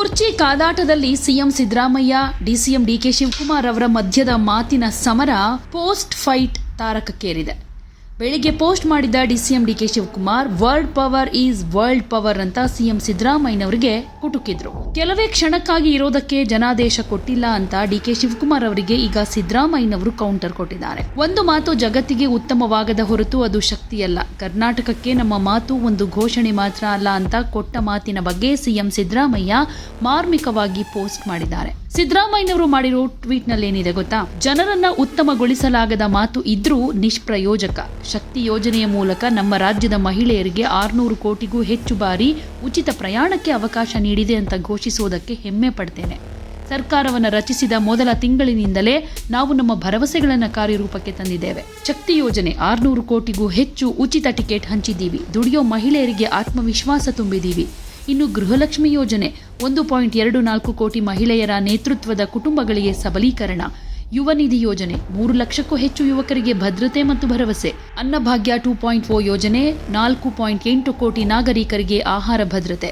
ಕುರ್ಚಿ ಕಾದಾಟದಲ್ಲಿ CM Siddaramaiah DCM DK Shivakumar ಅವರ ಮಧ್ಯದ ಮಾತಿನ ಸಮರ ಪೋಸ್ಟ್ ಫೈಟ್ ತಾರಕಕ್ಕೇರಿದೆ. ಬೆಳಿಗ್ಗೆ ಪೋಸ್ಟ್ ಮಾಡಿದ DCM DK Shivakumar, world power is world power ಅಂತ ಸಿಎಂ ಸಿದ್ದರಾಮಯ್ಯನವರಿಗೆ ಕುಟುಕಿದ್ರು. ಕೆಲವೇ ಕ್ಷಣಕ್ಕಾಗಿ ಇರೋದಕ್ಕೆ ಜನಾದೇಶ ಕೊಟ್ಟಿಲ್ಲ ಅಂತ ಡಿ ಕೆ ಶಿವಕುಮಾರ್ ಅವರಿಗೆ ಈಗ ಸಿದ್ದರಾಮಯ್ಯನವರು ಕೌಂಟರ್ ಕೊಟ್ಟಿದ್ದಾರೆ. ಒಂದು ಮಾತು ಜಗತ್ತಿಗೆ ಉತ್ತಮವಾಗದ ಹೊರತು ಅದು ಶಕ್ತಿಯಲ್ಲ. ಕರ್ನಾಟಕಕ್ಕೆ ನಮ್ಮ ಮಾತು ಒಂದು ಘೋಷಣೆ ಮಾತ್ರ ಅಲ್ಲ ಅಂತ ಕೊಟ್ಟ ಮಾತಿನ ಬಗ್ಗೆ ಸಿಎಂ ಸಿದ್ದರಾಮಯ್ಯ ಮಾರ್ಮಿಕವಾಗಿ ಪೋಸ್ಟ್ ಮಾಡಿದ್ದಾರೆ. ಸಿದ್ದರಾಮಯ್ಯನವರು ಮಾಡಿರೋ ಟ್ವೀಟ್ನಲ್ಲಿ ಏನಿದೆ ಗೊತ್ತಾ? ಜನರನ್ನ ಉತ್ತಮಗೊಳಿಸಲಾಗದ ಮಾತು ಇದ್ರೂ ನಿಷ್ಪ್ರಯೋಜಕ. ಶಕ್ತಿ ಯೋಜನೆಯ ಮೂಲಕ ನಮ್ಮ ರಾಜ್ಯದ ಮಹಿಳೆಯರಿಗೆ ಆರ್ನೂರು ಕೋಟಿಗೂ ಹೆಚ್ಚು ಬಾರಿ ಉಚಿತ ಪ್ರಯಾಣಕ್ಕೆ ಅವಕಾಶ ನೀಡಿದೆ ಅಂತ ಘೋಷಿಸುವುದಕ್ಕೆ ಹೆಮ್ಮೆ ಪಡ್ತೇನೆ. ಸರ್ಕಾರವನ್ನು ರಚಿಸಿದ ಮೊದಲ ತಿಂಗಳಿನಿಂದಲೇ ನಾವು ನಮ್ಮ ಭರವಸೆಗಳನ್ನು ಕಾರ್ಯರೂಪಕ್ಕೆ ತಂದಿದ್ದೇವೆ. ಶಕ್ತಿ ಯೋಜನೆ ಆರ್ನೂರು ಕೋಟಿಗೂ ಹೆಚ್ಚು ಉಚಿತ ಟಿಕೆಟ್ ಹಂಚಿದ್ದೀವಿ. ದುಡಿಯೋ ಮಹಿಳೆಯರಿಗೆ ಆತ್ಮವಿಶ್ವಾಸ ತುಂಬಿದ್ದೀವಿ. ಇನ್ನು ಗೃಹಲಕ್ಷ್ಮಿ ಯೋಜನೆ ಒಂದು ಪಾಯಿಂಟ್ ಎರಡು ನಾಲ್ಕು ಕೋಟಿ ಮಹಿಳೆಯರ ನೇತೃತ್ವದ ಕುಟುಂಬಗಳಿಗೆ ಸಬಲೀಕರಣ. ಯುವ ನಿಧಿ ಯೋಜನೆ ಮೂರು ಲಕ್ಷಕ್ಕೂ ಹೆಚ್ಚು ಯುವಕರಿಗೆ ಭದ್ರತೆ ಮತ್ತು ಭರವಸೆ. ಅನ್ನಭಾಗ್ಯ ಟೂ ಪಾಯಿಂಟ್ ಫೋರ್ ಯೋಜನೆ ನಾಲ್ಕು ಪಾಯಿಂಟ್ ಎಂಟು ಕೋಟಿ ನಾಗರಿಕರಿಗೆ ಆಹಾರ ಭದ್ರತೆ.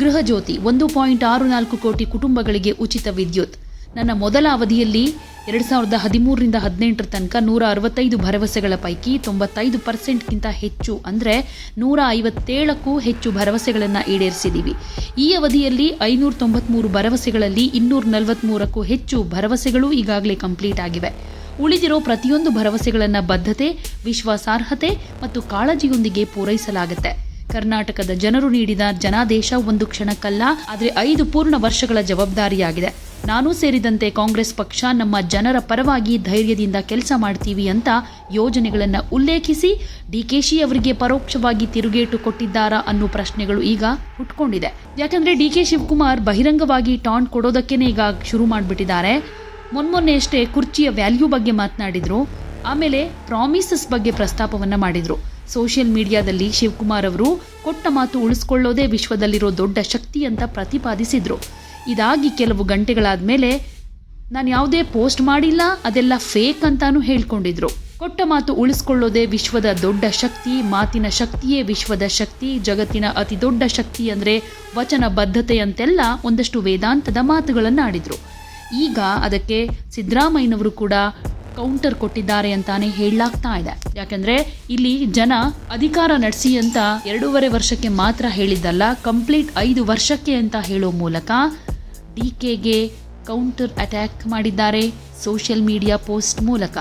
ಗೃಹ ಜ್ಯೋತಿ ಒಂದು ಪಾಯಿಂಟ್ ಆರು ನಾಲ್ಕು ಕೋಟಿ ಕುಟುಂಬಗಳಿಗೆ ಉಚಿತ ವಿದ್ಯುತ್. ನನ್ನ ಮೊದಲ ಅವಧಿಯಲ್ಲಿ ಎರಡು ಸಾವಿರದ ಹದಿಮೂರರಿಂದ ಹದಿನೆಂಟರ ತನಕ ನೂರ ಅರವತ್ತೈದು ಭರವಸೆಗಳ ಪೈಕಿ ತೊಂಬತ್ತೈದು ಪರ್ಸೆಂಟ್ಗಿಂತ ಹೆಚ್ಚು, ಅಂದರೆ ನೂರ ಐವತ್ತೇಳಕ್ಕೂ ಹೆಚ್ಚು ಭರವಸೆಗಳನ್ನು ಈಡೇರಿಸಿದ್ದೀವಿ ಈ ಅವಧಿಯಲ್ಲಿ ಐನೂರ ತೊಂಬತ್ಮೂರು ಭರವಸೆಗಳಲ್ಲಿ ಇನ್ನೂರ ನಲವತ್ತ್ಮೂರಕ್ಕೂ ಹೆಚ್ಚು ಭರವಸೆಗಳು ಈಗಾಗಲೇ ಕಂಪ್ಲೀಟ್ ಆಗಿವೆ. ಉಳಿದಿರೋ ಪ್ರತಿಯೊಂದು ಭರವಸೆಗಳನ್ನು ಬದ್ಧತೆ, ವಿಶ್ವಾಸಾರ್ಹತೆ ಮತ್ತು ಕಾಳಜಿಯೊಂದಿಗೆ ಪೂರೈಸಲಾಗುತ್ತೆ. ಕರ್ನಾಟಕದ ಜನರು ನೀಡಿದ ಜನಾದೇಶ ಒಂದು ಕ್ಷಣಕ್ಕಲ್ಲ, ಆದರೆ ಐದು ಪೂರ್ಣ ವರ್ಷಗಳ ಜವಾಬ್ದಾರಿಯಾಗಿದೆ. ನಾನು ಸೇರಿದಂತೆ ಕಾಂಗ್ರೆಸ್ ಪಕ್ಷ ನಮ್ಮ ಜನರ ಪರವಾಗಿ ಧೈರ್ಯದಿಂದ ಕೆಲಸ ಮಾಡ್ತೀವಿ ಅಂತ ಯೋಜನೆಗಳನ್ನು ಉಲ್ಲೇಖಿಸಿ ಡಿಕೆಶಿ ಅವರಿಗೆ ಪರೋಕ್ಷವಾಗಿ ತಿರುಗೇಟು ಕೊಟ್ಟಿದ್ದಾರಾ ಅನ್ನೋ ಪ್ರಶ್ನೆಗಳು ಈಗ ಹುಟ್ಕೊಂಡಿದೆ. ಯಾಕಂದ್ರೆ ಡಿಕೆ ಶಿವಕುಮಾರ್ ಬಹಿರಂಗವಾಗಿ ಟಾಂಟ್ ಕೊಡೋದಕ್ಕೇನೆ ಈಗ ಶುರು ಮಾಡಿಬಿಟ್ಟಿದ್ದಾರೆ. ಮೊನ್ಮೊನ್ನೆ ಅಷ್ಟೇ ಕುರ್ಚಿಯ ವ್ಯಾಲ್ಯೂ ಬಗ್ಗೆ ಮಾತನಾಡಿದ್ರು. ಆಮೇಲೆ ಪ್ರಾಮಿಸಸ್ ಬಗ್ಗೆ ಪ್ರಸ್ತಾಪವನ್ನು ಮಾಡಿದ್ರು. ಸೋಷಿಯಲ್ ಮೀಡಿಯಾದಲ್ಲಿ ಶಿವಕುಮಾರ್ ಅವರು, ಕೊಟ್ಟ ಮಾತು ಉಳಿಸ್ಕೊಳ್ಳೋದೇ ವಿಶ್ವದಲ್ಲಿರೋ ದೊಡ್ಡ ಶಕ್ತಿ ಅಂತ ಪ್ರತಿಪಾದಿಸಿದ್ರು. ಇದಾಗಿ ಕೆಲವು ಗಂಟೆಗಳಾದ ಮೇಲೆ ನಾನು ಯಾವುದೇ ಪೋಸ್ಟ್ ಮಾಡಿಲ್ಲ, ಅದೆಲ್ಲ ಫೇಕ್ ಅಂತಾನು ಹೇಳ್ಕೊಂಡಿದ್ರು. ಕೊಟ್ಟ ಮಾತು ಉಳಿಸ್ಕೊಳ್ಳೋದೇ ವಿಶ್ವದ ದೊಡ್ಡ ಶಕ್ತಿ, ಮಾತಿನ ಶಕ್ತಿಯೇ ವಿಶ್ವದ ಶಕ್ತಿ, ಜಗತ್ತಿನ ಅತಿ ದೊಡ್ಡ ಶಕ್ತಿ ಅಂದರೆ ವಚನ ಬದ್ಧತೆ ಅಂತೆಲ್ಲ ಒಂದಷ್ಟು ವೇದಾಂತದ ಮಾತುಗಳನ್ನು ಆಡಿದರು. ಈಗ ಅದಕ್ಕೆ ಸಿದ್ದರಾಮಯ್ಯನವರು ಕೂಡ ಕೌಂಟರ್ ಕೊಟ್ಟಿದ್ದಾರೆ ಅಂತಾನೆ ಹೇಳಲಾಗ್ತಾ ಇದೆ. ಯಾಕಂದ್ರೆ ಇಲ್ಲಿ ಜನ ಅಧಿಕಾರ ನಡೆಸಿ ಅಂತ ಎರಡೂವರೆ ವರ್ಷಕ್ಕೆ ಮಾತ್ರ ಹೇಳಿದ್ದಲ್ಲ ಕಂಪ್ಲೀಟ್ ಐದು ವರ್ಷಕ್ಕೆ ಅಂತ ಹೇಳೋ ಮೂಲಕ ಡಿ ಕೆಗೆ ಕೌಂಟರ್ ಅಟ್ಯಾಕ್ ಮಾಡಿದ್ದಾರೆ. ಸೋಷಿಯಲ್ ಮೀಡಿಯಾ ಪೋಸ್ಟ್ ಮೂಲಕ